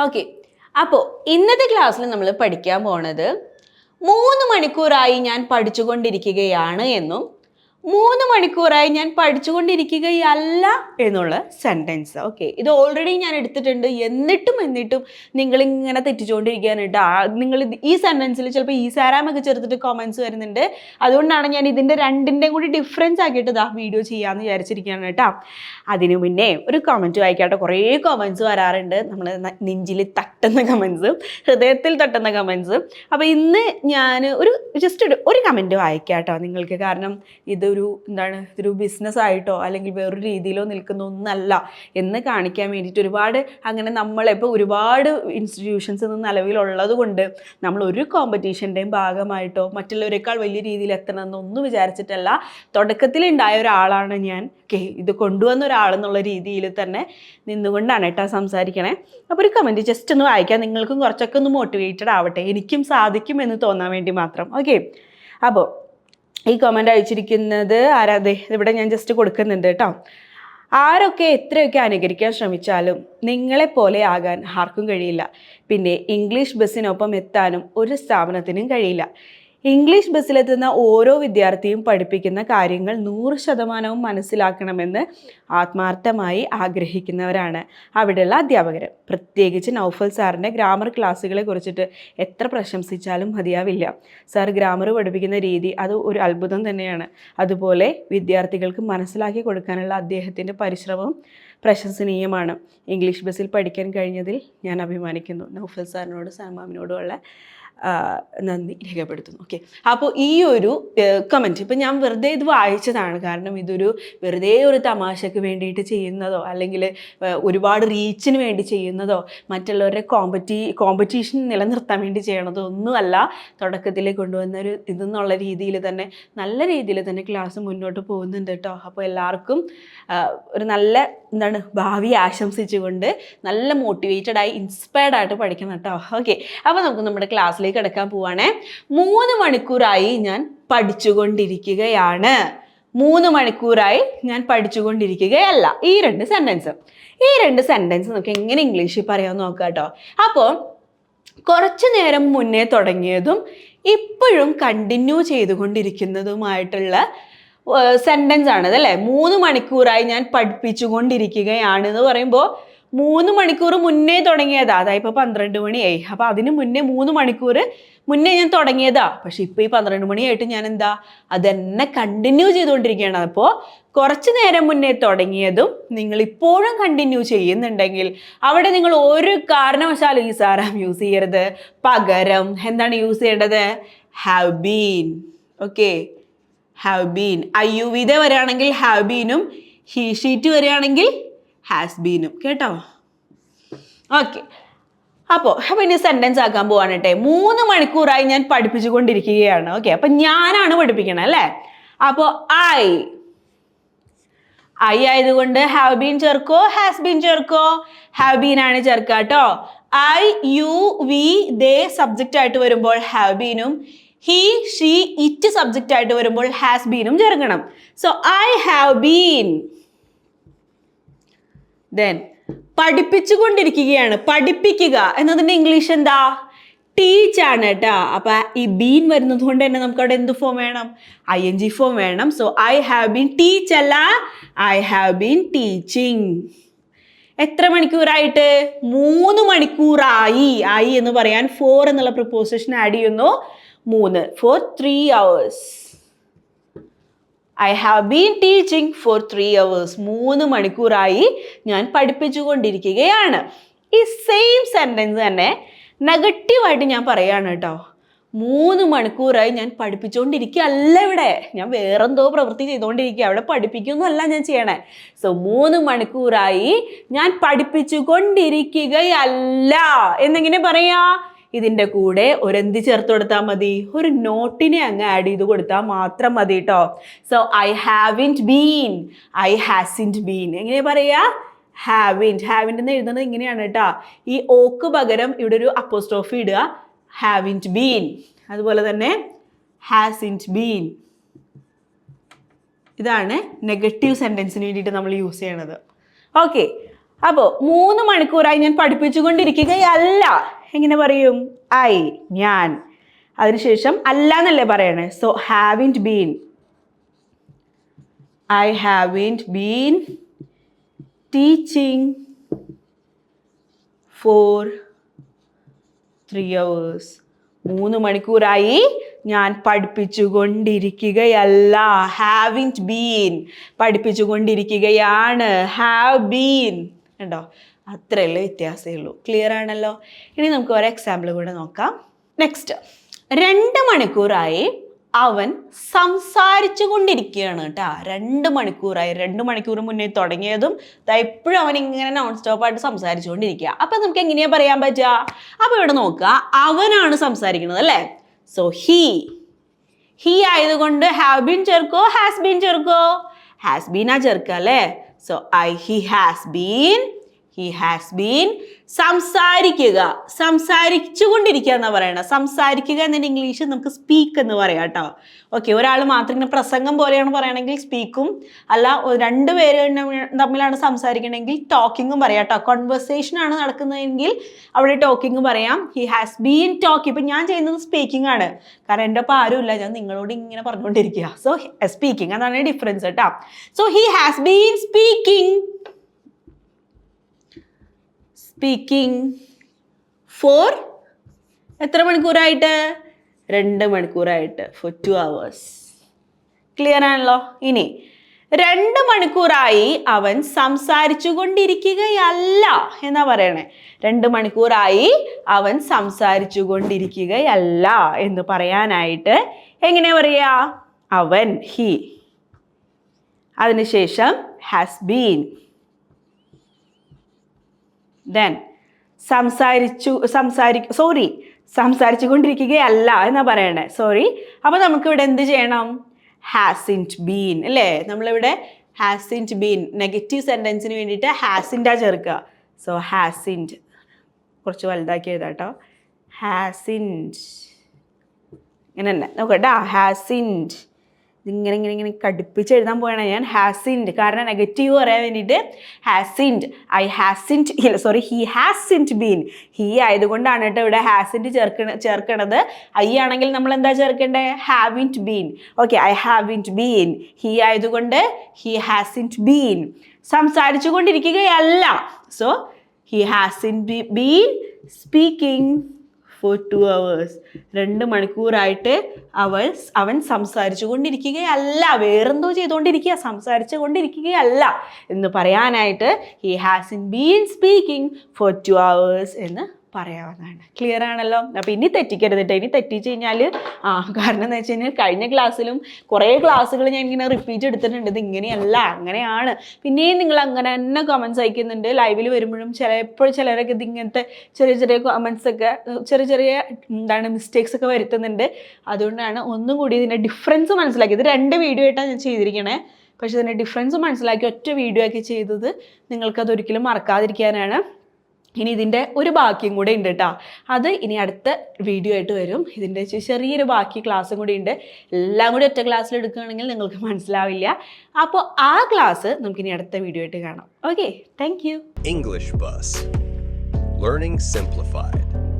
Okay അപ്പോൾ ഇന്നത്തെ ക്ലാസ്സിൽ നമ്മൾ പഠിക്കാൻ പോണത് മൂന്ന് മണിക്കൂറായി ഞാൻ പഠിച്ചുകൊണ്ടിരിക്കുകയാണ് എന്നും മൂന്ന് മണിക്കൂറായി ഞാൻ പഠിച്ചുകൊണ്ടിരിക്കുകയല്ല എന്നുള്ള സെന്റൻസ് ഓക്കെ ഇത് ഓൾറെഡി ഞാൻ എടുത്തിട്ടുണ്ട്. എന്നിട്ടും എന്നിട്ടും നിങ്ങളിങ്ങനെ ഇങ്ങനെ ആ നിങ്ങൾ ഈ സെന്റൻസിൽ ചിലപ്പോൾ ഈ സാരാമൊക്കെ ചേർത്തിട്ട് കോമൻസ് വരുന്നുണ്ട്. അതുകൊണ്ടാണ് ഞാൻ ഇതിന്റെ രണ്ടിന്റെയും കൂടി ഡിഫറൻസ് ആക്കിയിട്ട് ഇതാ വീഡിയോ ചെയ്യാമെന്ന് വിചാരിച്ചിരിക്കുകയാണ് കേട്ടോ. അതിനു മുന്നേ ഒരു കമന്റ് വായിക്കാട്ടെ. കുറേ കമൻസ് വരാറുണ്ട്. നമ്മൾ നെഞ്ചിൽ തട്ടുന്ന കമൻസ് ഹൃദയത്തിൽ തട്ടുന്ന കമൻസ് അപ്പോൾ ഇന്ന് ഞാൻ ഒരു ജസ്റ്റ് ഒരു ഒരു കമന്റ് വായിക്കാട്ടോ നിങ്ങൾക്ക്. കാരണം ഇതൊരു എന്താണ് ഇതൊരു ബിസിനസ് ആയിട്ടോ അല്ലെങ്കിൽ വേറൊരു രീതിയിലോ നിൽക്കുന്ന ഒന്നല്ല എന്ന് കാണിക്കാൻ വേണ്ടിയിട്ട് ഒരുപാട് അങ്ങനെ നമ്മളിപ്പോൾ ഒരുപാട് ഇൻസ്റ്റിറ്റ്യൂഷൻസ് ഇന്ന് നിലവിലുള്ളത് കൊണ്ട് നമ്മൾ ഒരു കോമ്പറ്റീഷന്റെയും ഭാഗമായിട്ടോ മറ്റുള്ളവരെക്കാൾ വലിയ രീതിയിൽ എത്തണമെന്നൊന്നും വിചാരിച്ചിട്ടല്ല. തുടക്കത്തിലുണ്ടായ ഒരാളാണ് ഞാൻ. ഓക്കെ ഇത് കൊണ്ടുവന്ന ഒരാളെന്നുള്ള രീതിയിൽ തന്നെ നിന്നുകൊണ്ടാണ് കേട്ടോ സംസാരിക്കണേ. അപ്പോൾ ഒരു കമന്റ് ജസ്റ്റ് ഒന്ന് വായിക്കാം. നിങ്ങൾക്കും കുറച്ചൊക്കെ ഒന്ന് മോട്ടിവേറ്റഡ് ആവട്ടെ. എനിക്കും സാധിക്കും എന്ന് തോന്നാൻ വേണ്ടി മാത്രം. ഓക്കെ അപ്പോൾ ഈ കമന്റ് അയച്ചിരിക്കുന്നത് ആരാ? ഇവിടെ ഞാൻ ജസ്റ്റ് കൊടുക്കുന്നുണ്ട് കേട്ടോ. ആരൊക്കെ എത്രയൊക്കെ അനുകരിക്കാൻ ശ്രമിച്ചാലും നിങ്ങളെപ്പോലെ ആകാൻ ആർക്കും കഴിയില്ല. പിന്നെ ഇംഗ്ലീഷ് ബസ്സിനൊപ്പം എത്താനും ഒരു സ്ഥാപനത്തിനും കഴിയില്ല. ഇംഗ്ലീഷ് ബസ്സിലെത്തുന്ന ഓരോ വിദ്യാർത്ഥിയും പഠിപ്പിക്കുന്ന കാര്യങ്ങൾ നൂറ് ശതമാനവും മനസ്സിലാക്കണമെന്ന് ആത്മാർത്ഥമായി ആഗ്രഹിക്കുന്നവരാണ് അവിടെയുള്ള അധ്യാപകർ പ്രത്യേകിച്ച് നൗഫൽ സാറിന്റെ ഗ്രാമർ ക്ലാസ്സുകളെ കുറിച്ചിട്ട് എത്ര പ്രശംസിച്ചാലും മതിയാവില്ല. സാർ ഗ്രാമർ പഠിപ്പിക്കുന്ന രീതി അത് ഒരു അത്ഭുതം തന്നെയാണ്. അതുപോലെ വിദ്യാർത്ഥികൾക്ക് മനസ്സിലാക്കി കൊടുക്കാനുള്ള അദ്ദേഹത്തിന്റെ പരിശ്രമം പ്രശംസനീയമാണ്. ഇംഗ്ലീഷ് ബസ്സിൽ പഠിക്കാൻ കഴിഞ്ഞതിൽ ഞാൻ അഭിമാനിക്കുന്നു. നൗഫൽ സാറിനോട് സാമാമിനോടുമുള്ള നന്ദി രേഖപ്പെടുത്തുന്നു. ഓക്കെ അപ്പോൾ ഈ ഒരു കമന്റ് ഇപ്പം ഞാൻ വെറുതെ ഇത് വായിച്ചതാണ്. കാരണം ഇതൊരു വെറുതെ ഒരു തമാശക്ക് വേണ്ടിയിട്ട് ചെയ്യുന്നതോ അല്ലെങ്കിൽ ഒരുപാട് റീച്ചിന് വേണ്ടി ചെയ്യുന്നതോ മറ്റുള്ളവരുടെ കോമ്പറ്റി കോമ്പറ്റീഷൻ നിലനിർത്താൻ വേണ്ടി ചെയ്യണതോ ഒന്നുമല്ല തുടക്കത്തിൽ കൊണ്ടുവന്ന ഒരു ഇതെന്നുള്ള രീതിയിൽ തന്നെ നല്ല രീതിയിൽ തന്നെ ക്ലാസ് മുന്നോട്ട് പോകുന്നുണ്ട് കേട്ടോ. അപ്പോൾ എല്ലാവർക്കും ഒരു നല്ല എന്താണ് ഭാവി ആശംസിച്ചുകൊണ്ട് നല്ല മോട്ടിവേറ്റഡായി ഇൻസ്പയർഡായിട്ട് പഠിക്കണം കേട്ടോ. ഓക്കെ അപ്പോൾ നമുക്ക് നമ്മുടെ ക്ലാസ്സിലേക്ക് കിടക്കാൻ പോവാണേ. മൂന്ന് മണിക്കൂറായി ഞാൻ പഠിച്ചുകൊണ്ടിരിക്കുകയാണ്. മൂന്ന് മണിക്കൂറായി ഞാൻ പഠിച്ചുകൊണ്ടിരിക്കുകയല്ല. ഈ രണ്ട് സെന്റൻസ് ഈ രണ്ട് സെന്റൻസ് നമുക്ക് എങ്ങനെ ഇംഗ്ലീഷിൽ പറയാൻ നോക്കാം കേട്ടോ. അപ്പോൾ കുറച്ചു നേരം മുന്നേ തുടങ്ങിയതും ഇപ്പോഴും കണ്ടിന്യൂ ചെയ്തുകൊണ്ടിരിക്കുന്നതുമായിട്ടുള്ള സെന്റൻസ് ആണ് അതല്ലേ മൂന്ന് മണിക്കൂറായി ഞാൻ പഠിപ്പിച്ചുകൊണ്ടിരിക്കുകയാണ് എന്ന് പറയുമ്പോൾ മൂന്ന് മണിക്കൂർ മുന്നേ തുടങ്ങിയതാ. അതായത് ഇപ്പോൾ പന്ത്രണ്ട് മണിയായി. അപ്പോൾ അതിന് മുന്നേ മൂന്ന് മണിക്കൂർ മുന്നേ ഞാൻ തുടങ്ങിയതാ. പക്ഷെ ഇപ്പോൾ ഈ പന്ത്രണ്ട് മണിയായിട്ട് ഞാൻ എന്താ അതെന്നെ കണ്ടിന്യൂ ചെയ്തുകൊണ്ടിരിക്കുകയാണ്. അപ്പോൾ കുറച്ച് നേരം മുന്നേ തുടങ്ങിയതും നിങ്ങൾ ഇപ്പോഴും കണ്ടിന്യൂ ചെയ്യുന്നുണ്ടെങ്കിൽ അവിടെ നിങ്ങൾ ഒരു കാരണവശാലും ഈ സാറാം യൂസ് ചെയ്യരുത്. പകരം എന്താണ് യൂസ് ചെയ്യേണ്ടത്? Have been okay have been I you വിത വരികയാണെങ്കിൽ ഹാവ് ബീനും ഹീ ഷീറ്റ് വരികയാണെങ്കിൽ ഹാസ് ബീനും കേട്ടോ? ഓക്കെ അപ്പോൾ അപ്പോൾ ഇനി സെന്റൻസ് ആക്കാൻ പോവാണ് മൂന്ന് മണിക്കൂറായി ഞാൻ പഠിപ്പിച്ചുകൊണ്ടിരിക്കുകയാണ്. ഓക്കെ അപ്പം ഞാനാണ് പഠിപ്പിക്കണം അല്ലേ? അപ്പോൾ ഐ ഐ ആയതുകൊണ്ട് ഹാവ് ബീൻ ചേർക്കോ? ഹാസ് ബീൻ ചേർക്കോ? ഹാവ് ബീൻ ആണ് ചേർക്കുക കേട്ടോ I you we they subject ആയിട്ട് വരുമ്പോൾ ഹാവ് ബീനും ഹി ഷീ ഇറ്റ് സബ്ജക്റ്റ് ആയിട്ട് വരുമ്പോൾ ഹാസ് ബീനും ചേർക്കണം. So I have been then പഠിപ്പിച്ചുകൊണ്ടിരിക്കുകയാണ്. പഠിപ്പിക്കുക എന്നതിന്റെ ഇംഗ്ലീഷ് എന്താ? ടീച്ച് ആണ് കേട്ടോ അപ്പൊ ഈ ബീൻ വരുന്നത് കൊണ്ട് തന്നെ നമുക്ക് അവിടെ എന്ത് ഫോം വേണം? ഐ എൻ ജി ഫോം വേണം. So I have been teach അല്ല ഐ ഹാവ് ബീൻ ടീച്ചിങ് എത്ര മണിക്കൂറായിട്ട്? മൂന്ന് മണിക്കൂറായി. ആയി എന്ന് പറയാൻ ഫോർ എന്നുള്ള പ്രിപ്പോസിഷൻ ആഡ് ചെയ്യുന്നു. മൂന്ന്. For three hours I have been teaching for three hours മൂന്ന് മണിക്കൂറായി ഞാൻ പഠിപ്പിച്ചുകൊണ്ടിരിക്കുകയാണ്. ഈ സെയിം സെന്റൻസ് തന്നെ നെഗറ്റീവായിട്ട് ഞാൻ പറയുകയാണ് കേട്ടോ. മൂന്ന് മണിക്കൂറായി ഞാൻ പഠിപ്പിച്ചുകൊണ്ടിരിക്കുകയല്ല ഇവിടെ. ഞാൻ വേറെന്തോ പ്രവൃത്തി ചെയ്തുകൊണ്ടിരിക്കുക അവിടെ പഠിപ്പിക്കുന്നല്ല ഞാൻ ചെയ്യണേ. സോ മൂന്ന് മണിക്കൂറായി ഞാൻ പഠിപ്പിച്ചുകൊണ്ടിരിക്കുകയല്ല. എന്നെങ്ങനെ പറയാ? ഇതിന്റെ കൂടെ ഒരെന്ത് ചേർത്ത് കൊടുത്താൽ മതി? ഒരു നോട്ടിനെ അങ്ങ് ആഡ് ചെയ്ത് കൊടുത്താൽ മാത്രം മതി കേട്ടോ so I haven't been I hasn't been എങ്ങനെ പറയാ? ഹാവിന്റ് ഹാവിന്റ് എന്ന് എഴുതുന്നത് ഇങ്ങനെയാണ് കേട്ടോ ഈ ഓക്ക് പകരം ഇവിടെ ഒരു അപ്പോസ്ട്രോഫി ഇടുക. ഹാവിന്റ് ബീൻ അതുപോലെ തന്നെ ഹാസിന്റ് ബീൻ ഇതാണ് നെഗറ്റീവ് സെന്റൻസിന് വേണ്ടിയിട്ട് നമ്മൾ യൂസ് ചെയ്യണത്. ഓക്കെ അപ്പോൾ മൂന്ന് മണിക്കൂറായി ഞാൻ പഠിപ്പിച്ചുകൊണ്ടിരിക്കുകയല്ല. എങ്ങനെ പറയും? ഐ ഞാൻ. അതിനുശേഷം അല്ല എന്നല്ലേ പറയണേ? So haven't been I haven't been teaching for three hours മൂന്ന് മണിക്കൂറായി ഞാൻ പഠിപ്പിച്ചുകൊണ്ടിരിക്കുകയല്ല. ഹാവിന്റ് ബീൻ പഠിപ്പിച്ചുകൊണ്ടിരിക്കുകയാണ്. ഹാവ് ബീൻ കണ്ടോ? അത്രയല്ലേ വ്യത്യാസമേ ഉള്ളൂ ക്ലിയർ ആണല്ലോ? ഇനി നമുക്ക് ഒരു എക്സാമ്പിൾ കൂടെ നോക്കാം. നെക്സ്റ്റ് രണ്ട് മണിക്കൂറായി അവൻ സംസാരിച്ചു കൊണ്ടിരിക്കുകയാണ് കേട്ടാ. രണ്ട് മണിക്കൂറായി. രണ്ട് മണിക്കൂർ മുന്നേ തുടങ്ങിയതും എപ്പോഴും അവൻ ഇങ്ങനെ നോൺ സ്റ്റോപ്പായിട്ട് സംസാരിച്ചുകൊണ്ടിരിക്കുക അപ്പൊ നമുക്ക് എങ്ങനെയാ പറയാൻ പറ്റുക? അപ്പൊ ഇവിടെ നോക്കുക. അവനാണ് സംസാരിക്കുന്നത് അല്ലേ? സോ ഹീ ഹീ ആയതുകൊണ്ട് ഹാവ് ബീൻ ചേർക്കോ ഹാസ് ബീൻ ചേർക്കോ ഹാസ് ആ ചേർക്കുക അല്ലേ? So I he has been he has been സംസാരിക്കുക. സംസാരിച്ചു കൊണ്ടിരിക്കുക എന്നാ പറയണത് സംസാരിക്കുക എന്നതിന്റെ ഇംഗ്ലീഷ് നമുക്ക് സ്പീക്ക് എന്ന് പറയാം കേട്ടോ. ഓക്കെ ഒരാൾ മാത്രം ഇങ്ങനെ പ്രസംഗം പോലെയാണ് പറയണമെങ്കിൽ സ്പീക്കും അല്ല രണ്ട് പേര് തമ്മിലാണ് സംസാരിക്കണമെങ്കിൽ ടോക്കിങ്ങും പറയാം കേട്ടോ. കോൺവെർസേഷൻ ആണ് നടക്കുന്നതെങ്കിൽ അവിടെ ടോക്കിങ് പറയാം. ഹി ഹാസ് ബീൻ ടോക്ക് ഇപ്പം ഞാൻ ചെയ്യുന്നത് സ്പീക്കിംഗ് ആണ്. കാരണം എന്റെ ഒപ്പം ആരുമില്ല ഞാൻ നിങ്ങളോട് ഇങ്ങനെ പറഞ്ഞുകൊണ്ടിരിക്കുക. സോ സ്പീക്കിംഗ് അതാണ് ഡിഫറൻസ് കേട്ടോ. So he has been speaking speaking for എത്ര മണിക്കൂറായിട്ട്? രണ്ട് മണിക്കൂറായിട്ട് ഫോർ ടു അവേഴ്സ് ക്ലിയർ ആണല്ലോ? ഇനി രണ്ട് മണിക്കൂറായി അവൻ സംസാരിച്ചു കൊണ്ടിരിക്കുകയല്ല. എന്നാ പറയണേ? രണ്ട് മണിക്കൂറായി അവൻ സംസാരിച്ചു കൊണ്ടിരിക്കുകയല്ല എന്ന് പറയാനായിട്ട് എങ്ങനെ പറയാ? അവൻ ഹി അതിനുശേഷം ഹാസ് ബീൻ ദെൻ സംസാരിച്ചു സംസാരി സോറി സംസാരിച്ചു കൊണ്ടിരിക്കുകയല്ല എന്നാ പറയണേ. സോറി അപ്പോൾ നമുക്കിവിടെ എന്ത് ചെയ്യണം? ഹാസിന്റ് ബീൻ അല്ലേ? നമ്മളിവിടെ ഹാസിന്റ് ബീൻ നെഗറ്റീവ് സെന്റൻസിന് വേണ്ടിയിട്ട് ഹാസിന്റെ ചേർക്കുക. സോ ഹാസിന്റ് കുറച്ച് വലുതാക്കി എഴുതാട്ടോ ഹാസിന്റ് ഇങ്ങനെ തന്നെ നോക്കട്ടാ ഹാസിന്റ് ഇതിങ്ങനെ ഇങ്ങനെ ഇങ്ങനെ കടുപ്പിച്ച് എഴുതാൻ പോയാണ് ഞാൻ ഹാസിൻഡ് കാരണം നെഗറ്റീവ് പറയാൻ വേണ്ടിയിട്ട് ഹാസിൻഡ് ഐ ഹാസിന്റ് ഇല്ല sorry he hasn't been he ആയതുകൊണ്ടാണ് കേട്ടോ ഇവിടെ ഹാസിന്റ് ചേർക്കണ ചേർക്കണത്. ഐ ആണെങ്കിൽ നമ്മൾ എന്താ ചേർക്കേണ്ടത് haven't been okay I haven't been he ആയതുകൊണ്ട് ഹി ഹാസിന്റ് ബീൻ സംസാരിച്ചു കൊണ്ടിരിക്കുകയല്ല. So he hasn't been speaking for two hours രണ്ട് മണിക്കൂറായിട്ട് അവൾ അവൻ സംസാരിച്ചു കൊണ്ടിരിക്കുകയല്ല വേറെന്തോ ചെയ്തുകൊണ്ടിരിക്കുക. സംസാരിച്ചു കൊണ്ടിരിക്കുകയല്ല എന്ന് പറയാനായിട്ട് he has in been speaking for two hours എന്ന് പറയാവുന്നതാണ്. ക്ലിയർ ആണല്ലോ? അപ്പോൾ ഇനി തെറ്റിക്കരുത് കേട്ടോ ഇനി തെറ്റിച്ച് കഴിഞ്ഞാൽ ആ കാരണം എന്ന് വെച്ച് കഴിഞ്ഞാൽ കഴിഞ്ഞ ക്ലാസ്സിലും കുറേ ക്ലാസ്സുകൾ ഞാൻ ഇങ്ങനെ റിപ്പീറ്റ് എടുത്തിട്ടുണ്ട്. ഇത് ഇങ്ങനെയല്ല അങ്ങനെയാണ്. പിന്നെയും നിങ്ങൾ അങ്ങനെ തന്നെ കമൻസ് അയക്കുന്നുണ്ട്. ലൈവിൽ വരുമ്പോഴും ചിലപ്പോൾ ചിലരൊക്കെ ഇത് ഇങ്ങനത്തെ ചെറിയ ചെറിയ കമൻസ് ഒക്കെ ചെറിയ ചെറിയ എന്താണ് മിസ്റ്റേക്സ് ഒക്കെ വരുത്തുന്നുണ്ട്. അതുകൊണ്ടാണ് ഒന്നും കൂടി ഇതിന്റെ ഡിഫറൻസ് മനസ്സിലാക്കി. ഇത് രണ്ട് വീഡിയോ ആയിട്ടാണ് ഞാൻ ചെയ്തിരിക്കണേ. പക്ഷേ ഇതിന്റെ ഡിഫറൻസ് മനസ്സിലാക്കി ഒറ്റ വീഡിയോ ആക്കി ചെയ്തത് നിങ്ങൾക്കത് ഒരിക്കലും മറക്കാതിരിക്കാനാണ്. ഇനി ഇതിന്റെ ഒരു ബാക്കിയും കൂടെ ഉണ്ട് കേട്ടോ അത് ഇനി അടുത്ത വീഡിയോ ആയിട്ട് വരും. ഇതിന്റെ ചെറിയൊരു ബാക്കി ക്ലാസ്സും കൂടി ഉണ്ട്. എല്ലാം കൂടി ഒറ്റ ക്ലാസ്സിൽ എടുക്കുകയാണെങ്കിൽ നിങ്ങൾക്ക് മനസ്സിലാവില്ല. അപ്പോൾ ആ ക്ലാസ് നമുക്കിനി അടുത്ത വീഡിയോ ആയിട്ട് കാണാം. Okay thank you English bus learning Simplified.